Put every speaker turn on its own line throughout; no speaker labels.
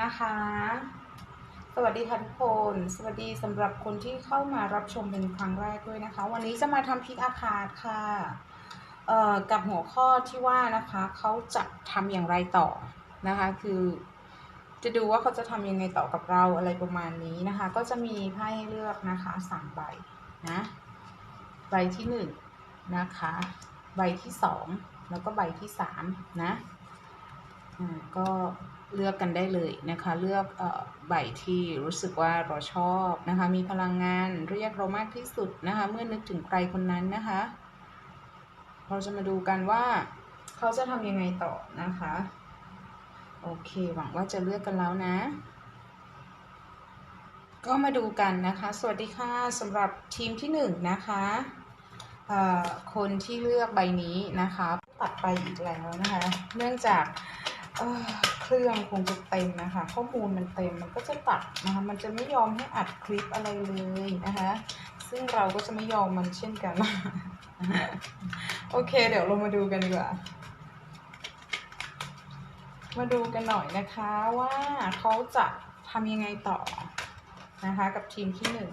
นะคะ สวัสดีค่ะทุกคน สวัสดีสำหรับคนที่เข้ามารับชมเป็นครั้งแรกด้วยนะคะ วันนี้จะมาทำพิกอาคาดค่ะ เอ่อ กับหัวข้อที่ว่านะคะ เขาจะทำอย่างไรต่อนะคะ คือ จะดูว่าเขาจะทำยังไงต่อกับเราอะไรประมาณนี้นะคะ ก็จะมีไพ่ให้เลือกนะคะสามใบนะ ใบที่หนึ่งนะคะ ใบที่สองแล้วก็ใบที่สามนะ อ่า ก็ เลือกกันได้เลยนะคะ เลือกอใบที่รู้สึกว่าเราชอบนะคะ มีพลังงานเรียกเรามากที่สุดนะคะ เมื่อนึกถึงใครคนนั้นนะคะ เราจะมาดูกันว่าเขาจะทำยังไงต่อนะคะ โอเค หวังว่าจะเลือกกันแล้วนะ ก็มาดูกันนะคะ สวัสดีค่ะสำหรับทีมที่หนึ่งนะคะคนที่เลือกใบนี้นะคะ ตัดไปอีกแล้วนะคะ เนื่องจากเรื่องคงจะเต็มนะคะ ข้อมูลมันเต็มมันก็จะตัดนะคะ มันจะไม่ยอมให้อัดคลิปอะไรเลยนะคะ ซึ่งเราก็จะไม่ยอมมันเช่นกัน โอเค เดี๋ยวเรามาดูกันดีกว่า มาดูกันหน่อยนะคะว่าเขาจะทำยังไงต่อนะคะ กับทีมที่หนึ่ง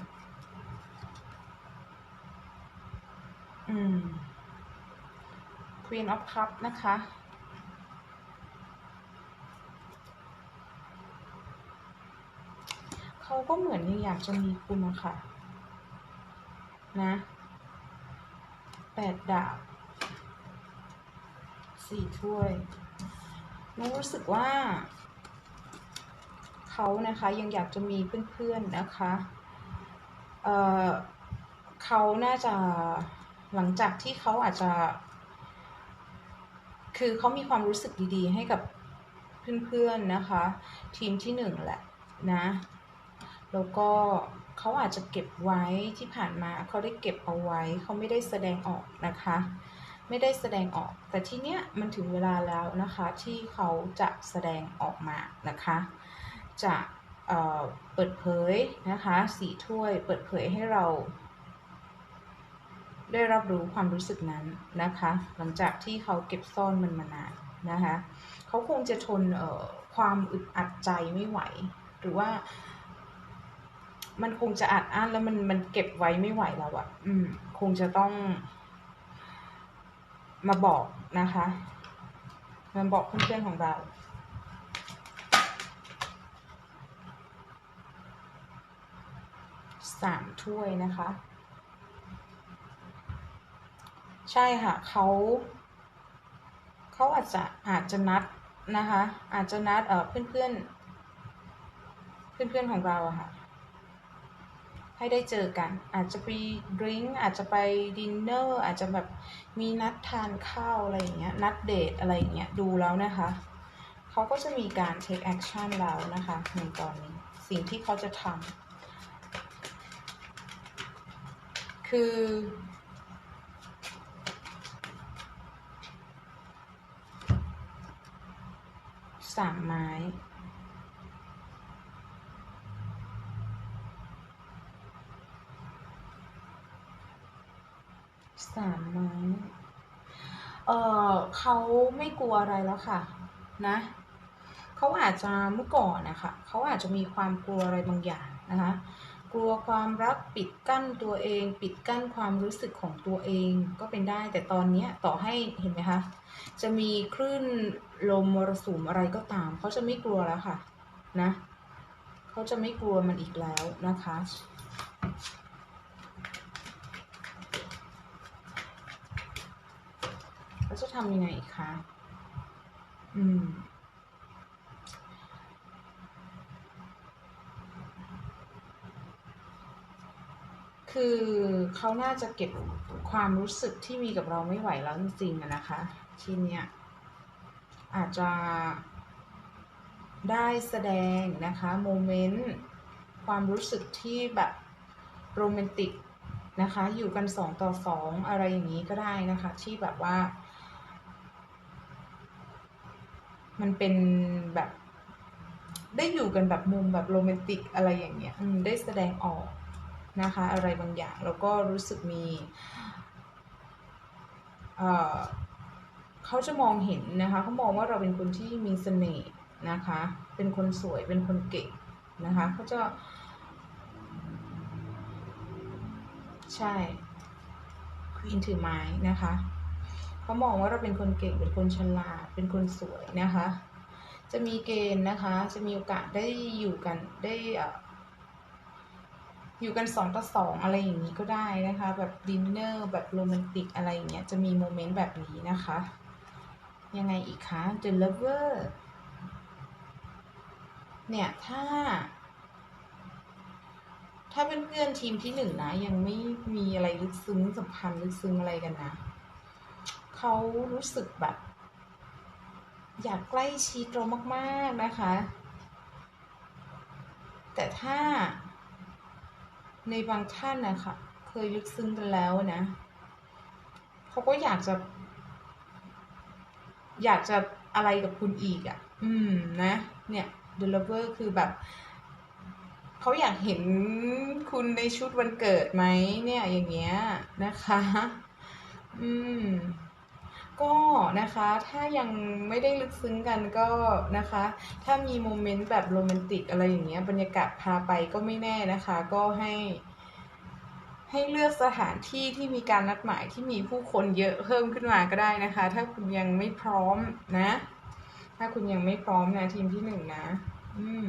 อืม Queen of Cup นะคะ เขา ก็เหมือนยังอยากจะมีคุณนะคะนะแปดดาบสี่ถ้วยนุรู้สึกว่า เขานะคะยังอยากจะมีเพื่อนๆนะคะเอ่อเขาน่าจะหลังจากที่เขาอาจจะ คือเขามีความรู้สึกดีๆ ให้กับเพื่อนๆนะคะ ทีมที่หนึ่งแหละนะ แล้วก็เขาอาจจะเก็บไว้ที่ผ่านมาเขาได้เก็บเอาไว้เขาไม่ได้แสดงออกนะคะ ไม่ได้แสดงออก แต่ทีเนี้ยมันถึงเวลาแล้วนะคะที่เขาจะแสดงออกมานะคะ จะเอ่อเปิดเผยนะคะสีถ้วยเปิดเผยให้เรา ได้รับรู้ความรู้สึกนั้นนะคะ หลังจากที่เขาเก็บซ่อนมันมานานนะคะเขาคงจะทนเอ่อความอึดอัดใจไม่ไหว หรือว่า มันคงจะอัดอั้นแล้วมันมันเก็บไว้ไม่ไหวแล้วอะอืม คงจะต้อง มาบอกนะคะมาบอกเพื่อนๆของเราสามถ้วยนะคะ ใช่ค่ะเขาเขาอาจจะอาจจะนัดนะคะ อาจจะนัดเออเพื่อนเพื่อนเพื่อนเพื่อนของเราอะค่ะ ให้ได้เจอกัน อาจจะไปดริงอาจจะไปดินเนอร์อาจจะแบบมีนัดทานข้าวอะไรอย่างเงี้ยนัดเดทอะไรอย่างเงี้ยดูแล้วนะคะเขาก็จะมีการ take action แล้วนะคะในตอนนี้สิ่งที่เขาจะทำคือสามไม้ สามไม้ เออเขาไม่กลัวอะไรแล้วค่ะ นะ เขาอาจจะเมื่อก่อนนะคะเขาอาจจะมีความกลัวอะไรบางอย่างนะคะ กลัวความรักปิดกั้นตัวเอง ปิดกั้นความรู้สึกของตัวเองก็เป็นได้ แต่ตอนนี้ต่อให้เห็นไหมคะ จะมีคลื่นลมมรสุมอะไรก็ตาม เขาจะไม่กลัวแล้วค่ะ นะ เขาจะไม่กลัวมันอีกแล้วนะคะ เขาจะทำยังไงอีกคะ อืม คือเขาน่าจะเก็บความรู้สึกที่มีกับเราไม่ไหวแล้วจริงๆนะคะ ทีเนี้ยอาจจะได้แสดงนะคะโมเมนต์ความรู้สึกที่แบบโรแมนติกนะคะ อยู่กันสองต่อสองอะไรอย่างนี้ก็ได้นะคะ ที่แบบว่า มันเป็นแบบ ได้อยู่กันแบบมุมแบบโรแมนติกอะไรอย่างเงี้ยได้แสดงออกนะคะ อะไรบางอย่าง แล้วก็รู้สึกมีเเขาจะมองเห็นนะคะเขามองว่าเราเป็นคนที่มีเสน่ห์นะคะ เป็นคนสวยเป็นคนเก่งนะคะเขาจะ ใช่ควีนถือไม้นะคะ เขามองว่าเราเป็นคนเก่งเป็นคนฉลาดเป็นคนสวยนะคะ จะมีเกณฑ์นะคะ จะมีโอกาสได้อยู่กันได้อ่ออยู่กันสองต่อสองอะไรอย่างนี้ก็ได้นะคะ แบบดินเนอร์แบบโรแมนติกอะไรอย่างเงี้ยจะมีโมเมนต์แบบนี้นะคะ ยังไงอีกคะ The Lover เนี่ย ถ้า ถ้าเป็นเพื่อนทีมที่หนึ่งนะ ยังไม่มีอะไรลึกซึ้งสัมพันธ์ลึกซึ้งอะไรกันนะ เขารู้สึกแบบ อยากใกล้ชิดเรามากๆนะคะ แต่ถ้าในบางท่านนะคะเคยลึกซึ้งกันแล้วนะเขาก็อยากจะ อยากจะอะไรกับคุณอีกอะ่ะ อืมนะ เนี่ย The Lover คือแบบเขาอยากเห็นคุณในชุดวันเกิดไหมเนี่ยอย่างเงี้ยนะคะ อืม ก็นะคะถ้ายังไม่ได้ลึกซึ้งกันก็นะคะ ถ้ามีโมเมนต์แบบโรแมนติกอะไรอย่างเงี้ยบรรยากาศพาไปก็ไม่แน่นะคะ ก็ให้ ให้เลือกสถานที่ที่มีการนัดหมายที่มีผู้คนเยอะเพิ่มขึ้นมาก็ได้นะคะ ถ้าคุณยังไม่พร้อมนะ ถ้าคุณยังไม่พร้อมนะทีมที่หนึ่งนะ อืม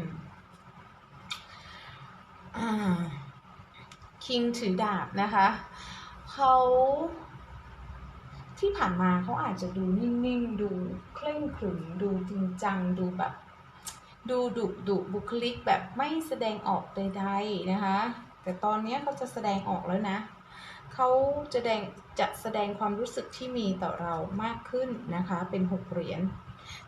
อ่าคิงถือดาบนะคะเขา ที่ผ่านมาเขาอาจจะดูนิ่งๆ ดูเคร่งขรึม ดูจริงจัง ดูแบบ ดูดุดุบุคลิกแบบไม่แสดงออกใดๆนะคะ แต่ตอนนี้เขาจะแสดงออกแล้วนะเขาจะแสดงจะแสดงความรู้สึกที่มีต่อเรามากขึ้นนะคะ เป็นหกเหรียญ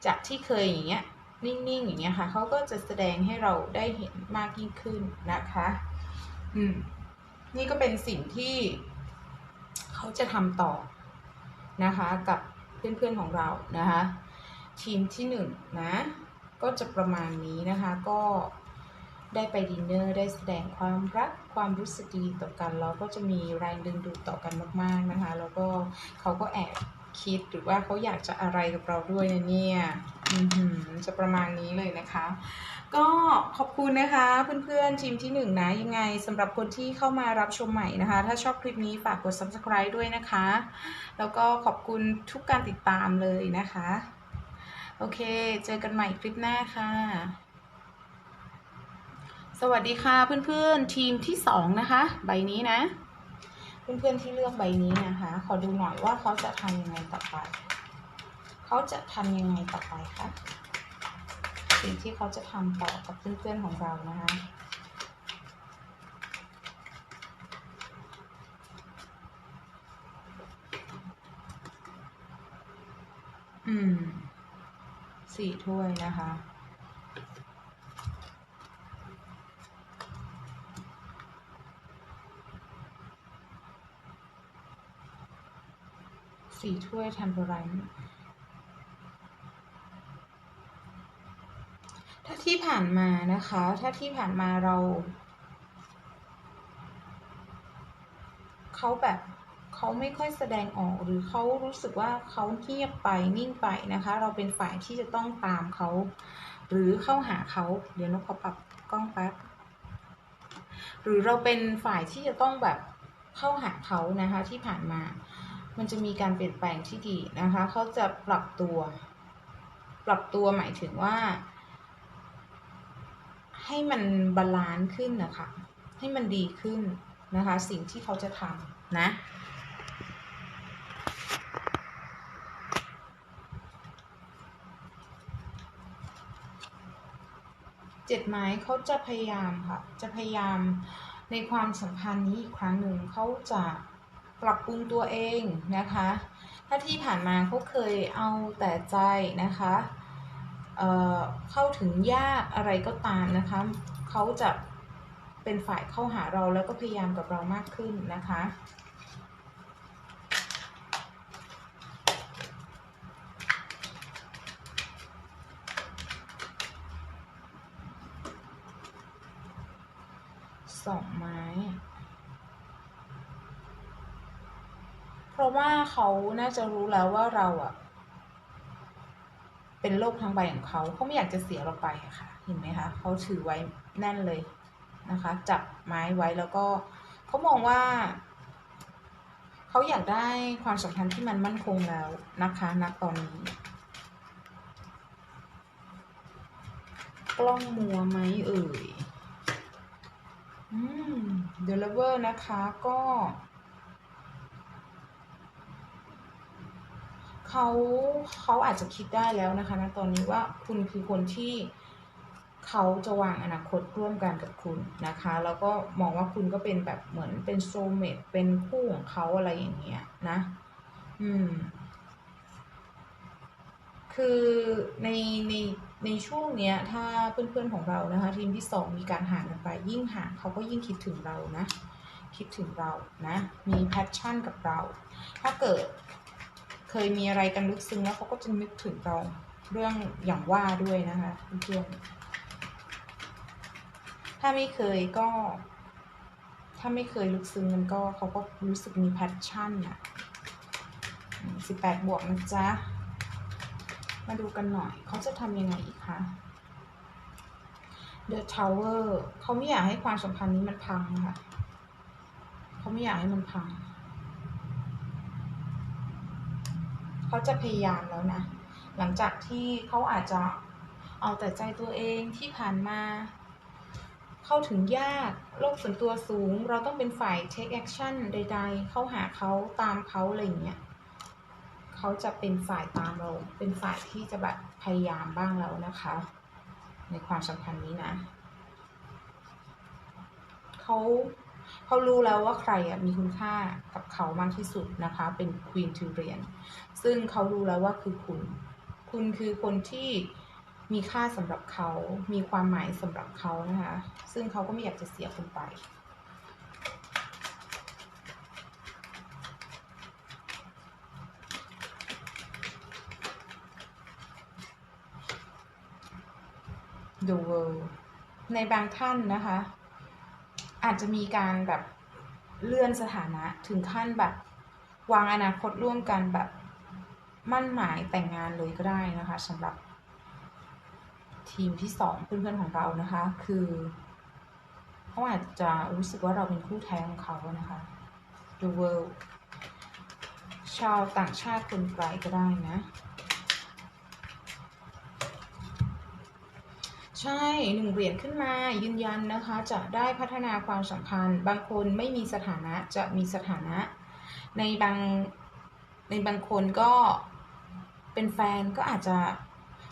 จากที่เคยอย่างเงี้ยนิ่งๆอย่างเงี้ยค่ะเขาก็จะแสดงให้เราได้เห็นมากยิ่งขึ้นนะคะ อืม นี่ก็เป็นสิ่งที่เขาจะทำต่อ นะคะกับเพื่อนๆของเรานะคะทีมที่หนึ่งนะก็จะประมาณนี้นะคะก็ได้ไปดินเนอร์ได้แสดงความรักความรู้สึกดีต่อกันเราก็จะมีแรงดึงดูดต่อกันมาก ๆนะคะ แล้วก็เขาก็แอบคิดหรือว่าเขาอยากจะอะไรกับเราด้วยนะเนี่ย จะประมาณนี้เลยนะคะ ก็ขอบคุณนะคะเพื่อนๆทีมที่หนึ่งนะ ยังไงสำหรับคนที่เข้ามารับชมใหม่นะคะ ถ้าชอบคลิปนี้ฝากกด subscribe ด้วยนะคะ แล้วก็ขอบคุณทุกการติดตามเลยนะคะ โอเค เจอกันใหม่คลิปหน้าค่ะ สวัสดีค่ะเพื่อนๆทีมที่สองนะคะ ใบนี้นะ เพื่อนๆที่เลือกใบนี้นะคะ ขอดูหน่อยว่าเขาจะทำยังไงต่อไป เขาจะทำยังไงต่อไปคะสิ่งที่เขาจะทำต่อกับเพื่อนๆของเรานะคะอืมสี่ถ้วยนะคะ สี่ถ้วยทันไร ถ้าที่ผ่านมานะคะ ถ้าที่ผ่านมาเราเขาแบบเขาไม่ค่อยแสดงออกหรือเขารู้สึกว่าเขาเงียบไปนิ่งไปนะคะ เราเป็นฝ่ายที่จะต้องตามเขา หรือเข้าหาเขาเดี๋ยวนกขอปรับกล้องแป๊บหรือเราเป็นฝ่ายที่จะต้องแบบเข้าหาเขานะคะ ที่ผ่านมา มันจะมีการเปลี่ยนแปลงที่ดีนะคะ เขาจะปรับตัว ปรับตัวหมายถึงว่า ให้มันบาลานซ์ขึ้นนะคะ ให้มันดีขึ้นนะคะ สิ่งที่เขาจะทำนะเจ็ดไม้เขาจะพยายามค่ะ จะพยายามในความสัมพันธ์นี้อีกครั้งหนึ่งเขาจะปรับปรุงตัวเองนะคะ ถ้าที่ผ่านมาเขาเคยเอาแต่ใจนะคะ เเข้าถึงยากอะไรก็ตามนะคะเขาจะเป็นฝ่ายเข้าหาเราแล้วก็พยายามกับเรามากขึ้นนะคะสองไม้ เพราะว่าเขาน่าจะรู้แล้วว่าเราอะ เป็นโลกทั้งใบของเขาเขาไม่อยากจะเสียเราไปค่ะ เห็นไหมคะเขาถือไว้แน่นเลยนะคะ จับไม้ไว้แล้วก็เขามองว่าเขาอยากได้ความสัมพันธ์ที่มันมั่นคงแล้วนะคะณตอนนี้ กล้องมัวไหมเอ่ยอืม The Lover นะคะก็ เขาเขาอาจจะคิดได้แล้วนะคะณตอนนี้ว่าคุณคือคนที่เขาจะวางอนาคตร่วมกันกับคุณนะคะ แล้วก็มองว่าคุณก็เป็นแบบเหมือนเป็นโซเมตเป็นคู่ของเขาอะไรอย่างเงี้ยนะ อืม คือในในในช่วงเนี้ย ถ้าเพื่อนๆของเรานะคะ ทีมที่สองมีการห่างกันไป ยิ่งห่างเขาก็ยิ่งคิดถึงเรานะ คิดถึงเรานะ มีแพชชั่นกับเรา ถ้าเกิด เคยมีอะไรกันลึกซึ้งแล้วเขาก็จะนึกถึงเราเรื่องอย่างว่าด้วยนะคะเพื่อนๆถ้าไม่เคยก็ ถ้าไม่เคยลึกซึ้งมันก็เขาก็รู้สึกมีแพชชั่นอะสิบแปดบวกนะจ๊ะ มาดูกันหน่อย เขาจะทำยังไงอีกคะ The Tower เขาไม่อยากให้ความสัมพันธ์นี้มันพังค่ะ เขาไม่อยากให้มันพัง เขาจะพยายามแล้วนะ หลังจากที่เขาอาจจะเอาแต่ใจตัวเองที่ผ่านมา เข้าถึงยากโลกส่วนตัวสูง เราต้องเป็นฝ่าย take action ใด ๆ เข้าหาเขาตามเขาอะไรอย่างเงี้ยเขาจะเป็นฝ่ายตามเรา เป็นฝ่ายที่จะแบบพยายามบ้างแล้วนะคะ ในความสัมพันธ์นี้นะเขา เขารู้แล้วว่าใครอะมีคุณค่ากับเขามากที่สุดนะคะ เป็นควีนทูเรียนซึ่งเขารู้แล้วว่าคือคุณ คุณคือคนที่มีค่าสำหรับเขา มีความหมายสำหรับเขานะคะ ซึ่งเขาก็ไม่อยากจะเสียคุณไป The World ในบางท่านนะคะ อาจจะมีการแบบเลื่อนสถานะถึงขั้นแบบวางอนาคตร่วมกันแบบมั่นหมายแต่งงานเลยก็ได้นะคะสำหรับทีมที่สองเพื่อนๆของเรานะคะ คือเขาอาจจะรู้สึกว่าเราเป็นคู่แท้ของเขานะคะ The World ชาวต่างชาติคนไกลก็ได้นะ ใช่หนึ่งเหรียญขึ้นมายืนยันนะคะ จะได้พัฒนาความสัมพันธ์ บางคนไม่มีสถานะจะมีสถานะ ในบางในบางคนก็เป็นแฟนก็อาจจะ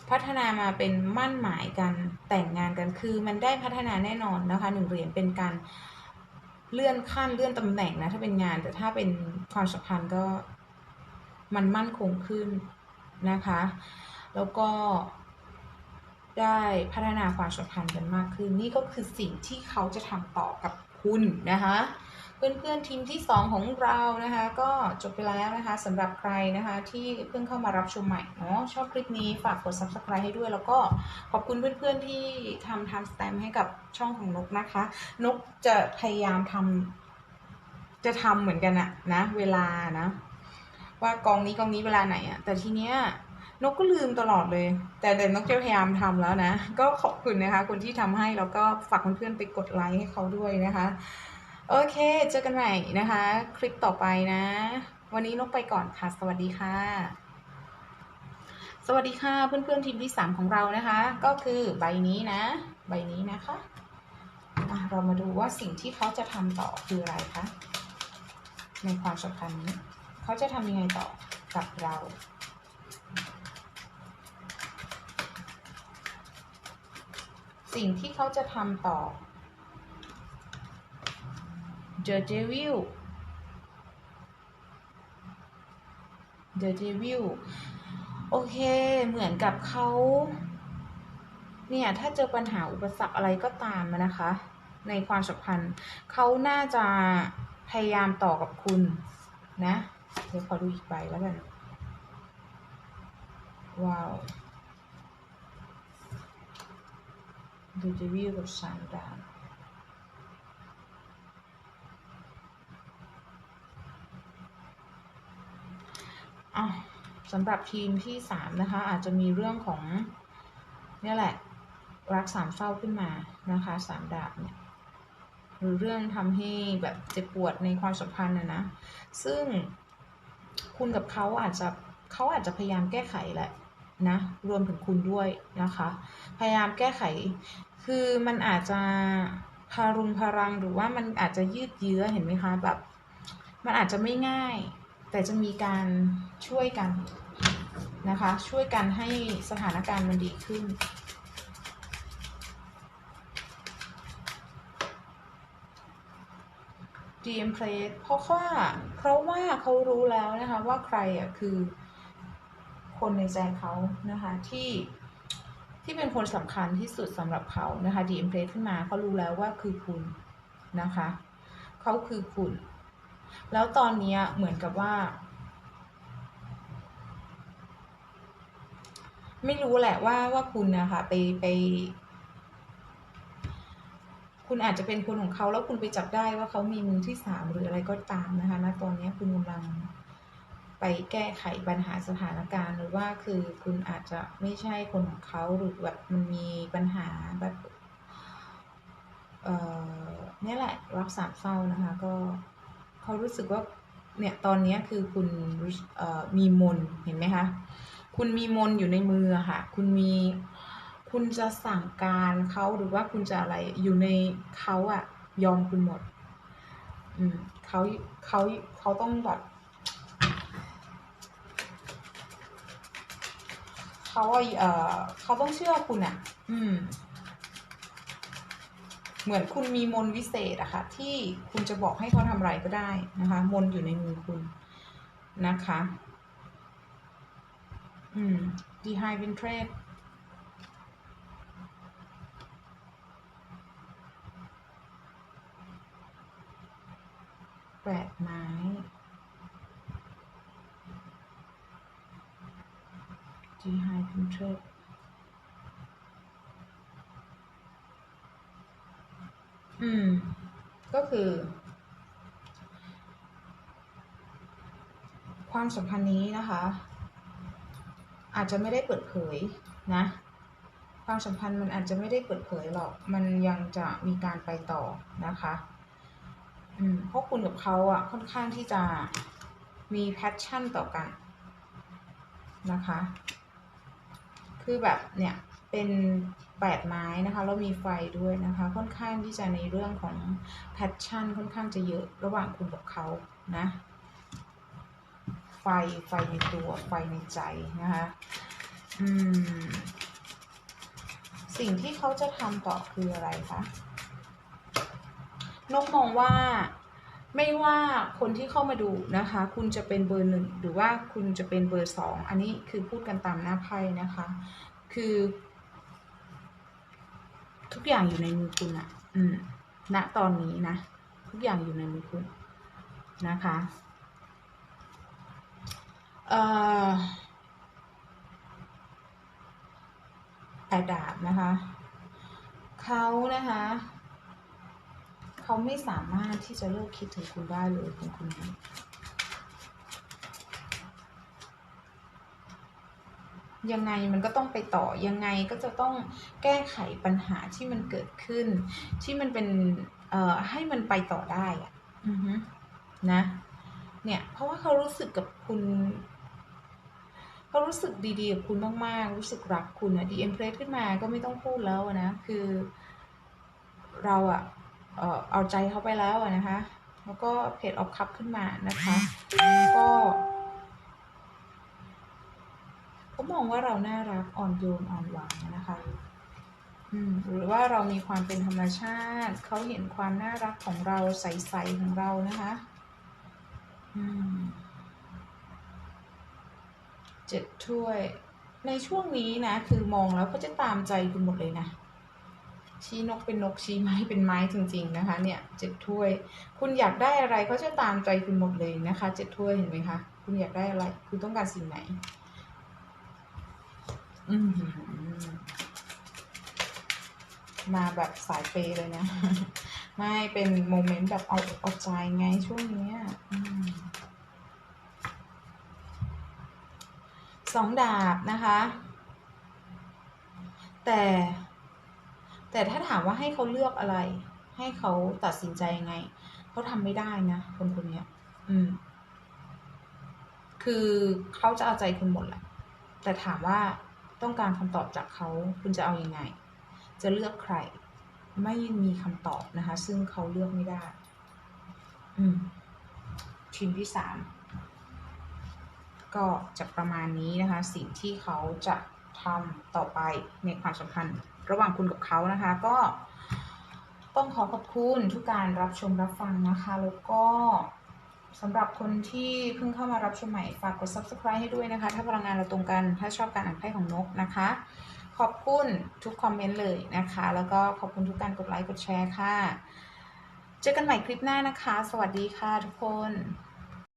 พัฒนามาเป็นมั่นหมายกันแต่งงานกันคือมันได้พัฒนาแน่นอนนะคะหนึ่งเหรียญเป็นการเลื่อนขั้นเลื่อนตำแหน่งนะถ้าเป็นงานแต่ถ้าเป็นความสัมพันธ์ก็มันมั่นคงขึ้นนะคะ แล้วก็ ได้พัฒนาความสัมพันธ์กันมากขึ้น นี่ก็คือสิ่งที่เขาจะทำต่อกับคุณนะคะเพื่อนๆทีมที่ 2 ของเรานะคะ ก็จบไปแล้วนะคะสำหรับใครนะคะที่เพิ่งเข้ามารับชมใหม่เนาะชอบคลิปนี้ฝากกด subscribe ให้ด้วย แล้วก็ขอบคุณเพื่อนๆที่ทำ time stamp ให้กับช่องของนกนะคะ นกจะพยายามทำจะทำเหมือนกันอะนะ เวลานะ ว่ากองนี้กองนี้เวลาไหนอะแต่ทีเนี้ย นกก็ลืมตลอดเลย แต่เดี๋ยวนกจะพยายามทำแล้วนะ ก็ขอบคุณนะคะ คนที่ทำให้แล้วก็ฝากเพื่อนๆไปกดไลค์ให้เขาด้วยนะคะ โอเค เจอกันใหม่นะคะ คลิปต่อไปนะ วันนี้นกไปก่อนค่ะ สวัสดีค่ะ สวัสดีค่ะเพื่อนๆทีมที่ 3 ของเรานะคะ ก็คือใบนี้นะ ใบนี้นะคะะเรามาดูว่าสิ่งที่เขาจะทำต่อคืออะไรคะในความสัมพันธ์นี้ เขาจะทำยังไงต่อกับเรา สิ่งที่เขาจะทำต่อ The Devil The Devil โอเค เหมือนกับเขา เนี่ย ถ้าเจอปัญหาอุปสรรคอะไรก็ตามนะคะ ในความสัมพันธ์เขาน่าจะพยายามต่อกับคุณนะ เดี๋ยวขอดูอีกใบแล้วกัน ว้าว ดูจะวิวกับสามดาวอ้าวสำหรับทีมที่สามนะคะ อาจจะมีเรื่องของนี่แหละ รักสามเศร้าขึ้นมานะคะสามดาบเนี่ยหรือเรื่องทำให้แบบเจ็บปวดในความสัมพันธ์นะนะ ซึ่งคุณกับเขาอาจจะเขาอาจจะพยายามแก้ไขแหละ นะรวมถึงคุณด้วยนะคะ พยายามแก้ไข คือมันอาจจะพารุงพารังหรือว่ามันอาจจะยืดเยื้อเห็นไหมคะแบบ มันอาจจะไม่ง่าย แต่จะมีการช่วยกันนะคะ ช่วยกันให้สถานการณ์มันดีขึ้น DM Plate เพราะว่าเพราะว่าเขารู้แล้วนะคะว่าใครอะคือ คนในใจเขานะคะที่ที่เป็นคนสำคัญที่สุดสำหรับเขานะคะ DM Plate ขึ้นมาเขารู้แล้วว่าคือคุณนะคะเขาคือคุณ แล้วตอนนี้เหมือนกับว่า ไม่รู้แหละว่าว่าคุณนะคะไปไป คุณอาจจะเป็นคนของเขาแล้วคุณไปจับได้ว่าเขามีมือที่สามหรืออะไรก็ตามนะคะณตอนนี้คุณกำลัง ไปแก้ไขปัญหาสถานการณ์ หรือว่าคือคุณอาจจะไม่ใช่คนของเขาหรือแบบมันมีปัญหาแบบเอ่อเนี่ยแหละรักสาเศร้านะคะ ก็เขารู้สึกว่าเนี่ยตอนนี้คือคุณมีมนเห็นไหมคะคุณมีมนอยู่ในมือค่ะ คุณมีคุณจะสั่งการเขาหรือว่าคุณจะอะไรอยู่ในเขาอะยอมคุณหมด อืมเขาเขาเขาต้องแบบ เขาอะเออเขาต้องเชื่อคุณอะอืม เหมือนคุณมีมนวิเศษอะค่ะ ที่คุณจะบอกให้เขาทำอะไรก็ได้นะคะ มนอยู่ในมือคุณนะคะ อืมดีไฮวินเทรดแปดไม้ G high control อืม ก็คือ ความสัมพันธ์นี้นะคะ อาจจะไม่ได้เปิดเผยนะ ความสัมพันธ์มันอาจจะไม่ได้เปิดเผยหรอก มันยังจะมีการไปต่อนะคะ อืม เพราะคุณกับเขาอะค่อนข้างที่จะมีแพชชั่นต่อกันนะคะ คือแบบเนี่ยเป็นแปดไม้นะคะแล้วมีไฟด้วยนะคะ ค่อนข้างที่จะในเรื่องของแพชชั่นค่อนข้างจะเยอะระหว่างคุณกับเขานะไฟไฟในตัวไฟในใจนะคะอืมสิ่งที่เขาจะทำต่อคืออะไรคะนกมองว่า ไม่ว่าคนที่เข้ามาดูนะคะ คุณจะเป็นเบอร์หนึ่งหรือว่าคุณจะเป็นเบอร์สองอันนี้คือพูดกันตามหน้าไพ่นะคะ คือ ทุกอย่างอยู่ในมือคุณอะอืมณตอนนี้นะ ทุกอย่างอยู่ในมือคุณนะคะเอ่อแปดดาบนะคะเขานะคะ เขาไม่สามารถที่จะเลิกคิดถึงคุณได้เลยคุณคุณนี้ยังไงมันก็ต้องไปต่อยังไงก็จะต้องแก้ไขปัญหาที่มันเกิดขึ้น ที่มันเป็น เอ่อให้มันไปต่อได้อะอือฮึนะ เนี่ย เพราะว่าเขารู้สึกกับคุณเขารู้สึกดีๆกับคุณมากๆ รู้สึกรักคุณอะดีเอ็มเพลสขึ้นมาก็ไม่ต้องพูดแล้วนะ คือ เราอะ เอ่อเอาใจเขาไปแล้วนะคะ แล้วก็เพจออฟคัพขึ้นมานะคะ ก็เขามองว่าเราน่ารักอ่อนโยนอ่อนหวานนะคะอืมหรือว่าเรามีความเป็นธรรมชาติ เขาเห็นความน่ารักของเราใสๆของเรานะคะอืมเจ็ดถ้วย ในช่วงนี้นะ คือมองแล้วเขาจะตามใจคุณหมดเลยนะ ชี้นกเป็นนกชี้ไม้เป็นไม้จริง ๆ นะคะเนี่ยเจ็ดถ้วย คุณอยากได้อะไรเขาจะตามใจคุณหมดเลยนะคะเจ็ดถ้วยเห็นไหมคะคุณอยากได้อะไร คุณต้องการสิ่งไหนมาแบบสายเปเลยนะ ไม่เป็นโมเมนต์แบบเอาเอาใจไงช่วงนี้สองดาบนะคะ แต่ แต่ถ้าถามว่าให้เขาเลือกอะไร ให้เขาตัดสินใจยังไงเขาทำไม่ได้นะคนคนนี้ยอืม คือเขาจะเอาใจคุณหมดแหละแต่ถามว่าต้องการคำตอบจากเขาคุณจะเอาอยัางไง จะเลือกใคร ไม่มีคำตอบนะคะ ซึ่งเขาเลือกไม่ได้ อืมทีมที่สามก็จะประมาณนี้นะคะ สิ่งที่เขาจะทำต่อไปในความสัมพันธ์ ระหว่างคุณกับเขานะคะ ก็ต้องขอขอบคุณทุกการรับชมรับฟังนะคะ แล้วก็สำหรับคนที่เพิ่งเข้ามารับชมใหม่ฝากกด subscribe ให้ด้วยนะคะ ถ้าพลังงานเราตรงกันถ้าชอบการอ่านไพ่ของนกนะคะ ขอบคุณทุกคอมเมนต์เลยนะคะ แล้วก็ขอบคุณทุกการกดไลค์กดแชร์ค่ะ เจอกันใหม่คลิปหน้านะคะ สวัสดีค่ะทุกคน